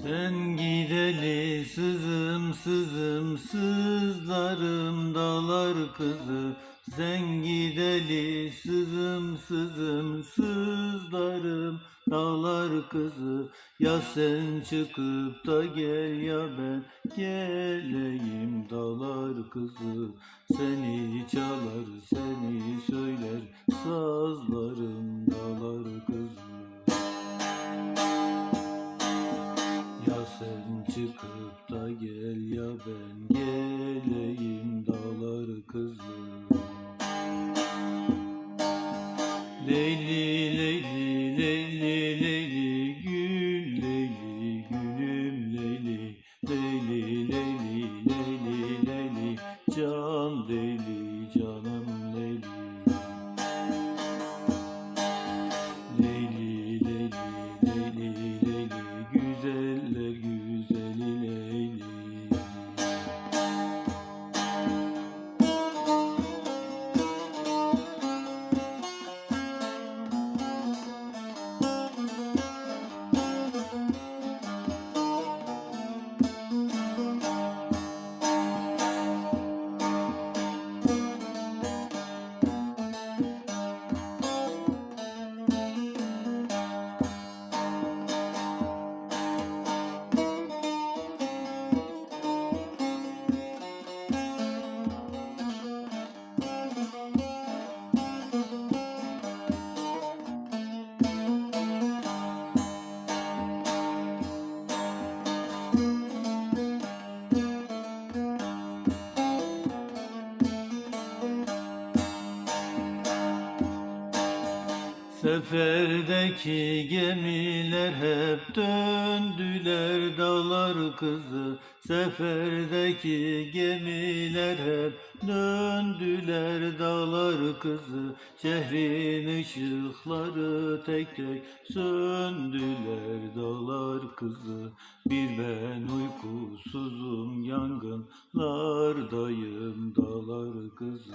Sen gideli sızım sızım sızlarım dalar kızı. Sen gideli sızım sızım sızlarım dalar kızı. Ya sen çıkıp da gel ya ben geleyim dalar kızı. Seni çalar seni söyler sazlarım dalar Leyli leyli Seferdeki gemiler hep döndüler dağlar kızı. Seferdeki gemiler hep döndüler dağlar kızı. Şehrin ışıkları tek tek söndüler dağlar kızı. Bir ben uykusuzum yangınlardayım dağlar kızı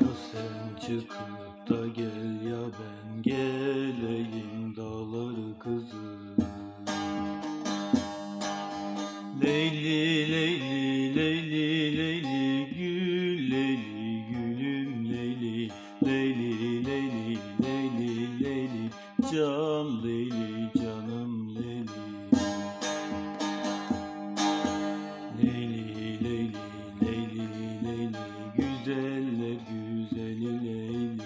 Ya sen çıkıp da gel ya ben geleyim dağlar kızı. Leyli leyli leyli leyli gül leyli gülüm Leyli leyli güzeli leyli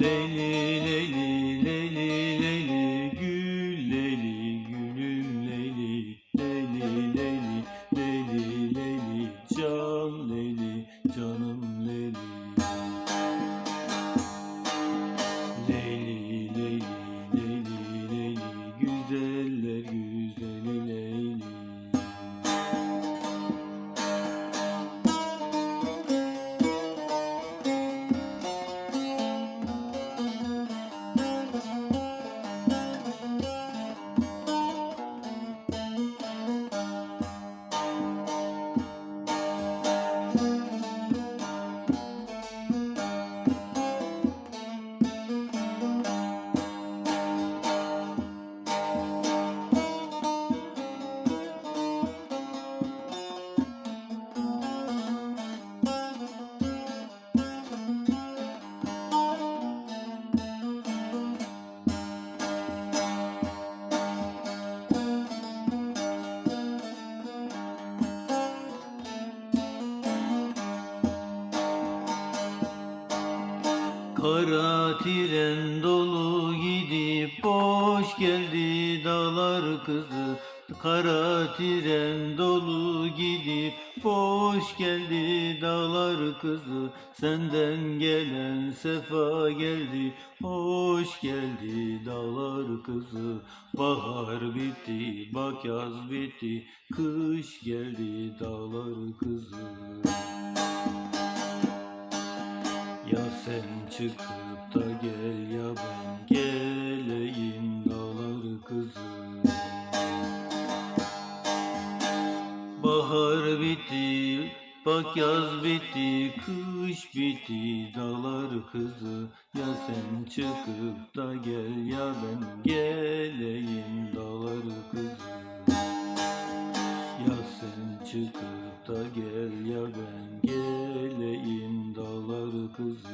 Leyli leyli leyli leyli gül leyli gülüm leyli Leyli leyli leyli leyli can leyli canım Kara tren dolu gidip boş geldi dağlar kızı. Kara tren dolu gidip boş geldi dağlar kızı. Senden gelen sefa geldi hoş geldi dağlar kızı. Bahar bitti bak yaz bitti kış geldi dağlar kızı ya sen çıkıp da gel ya ben geleyim dağlar kızı. Bahar bitti Bak yaz bitti, kış bitti, dağlar kızı. Ya sen çıkıp da gel ya ben geleyim dağlar kızı. Ya sen çıkıp da gel ya ben kızı.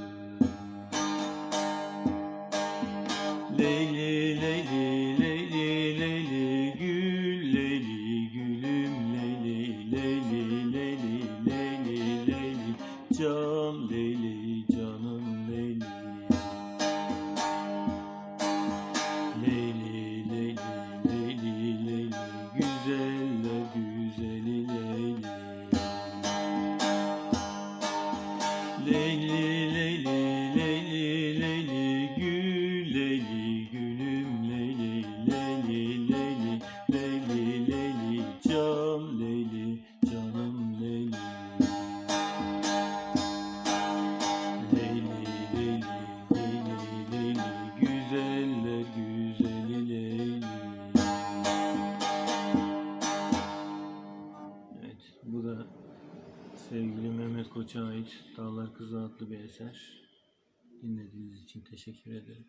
Leyli leyli leyli leyli gül leyli gülüm leyli leyli leyli leyli leyli can leyli canım leyli Leyli leyli leyli leyli güzeli Leyli Koç'a ait Dağlar Kızı adlı bir eser. Dinlediğiniz için teşekkür ederim.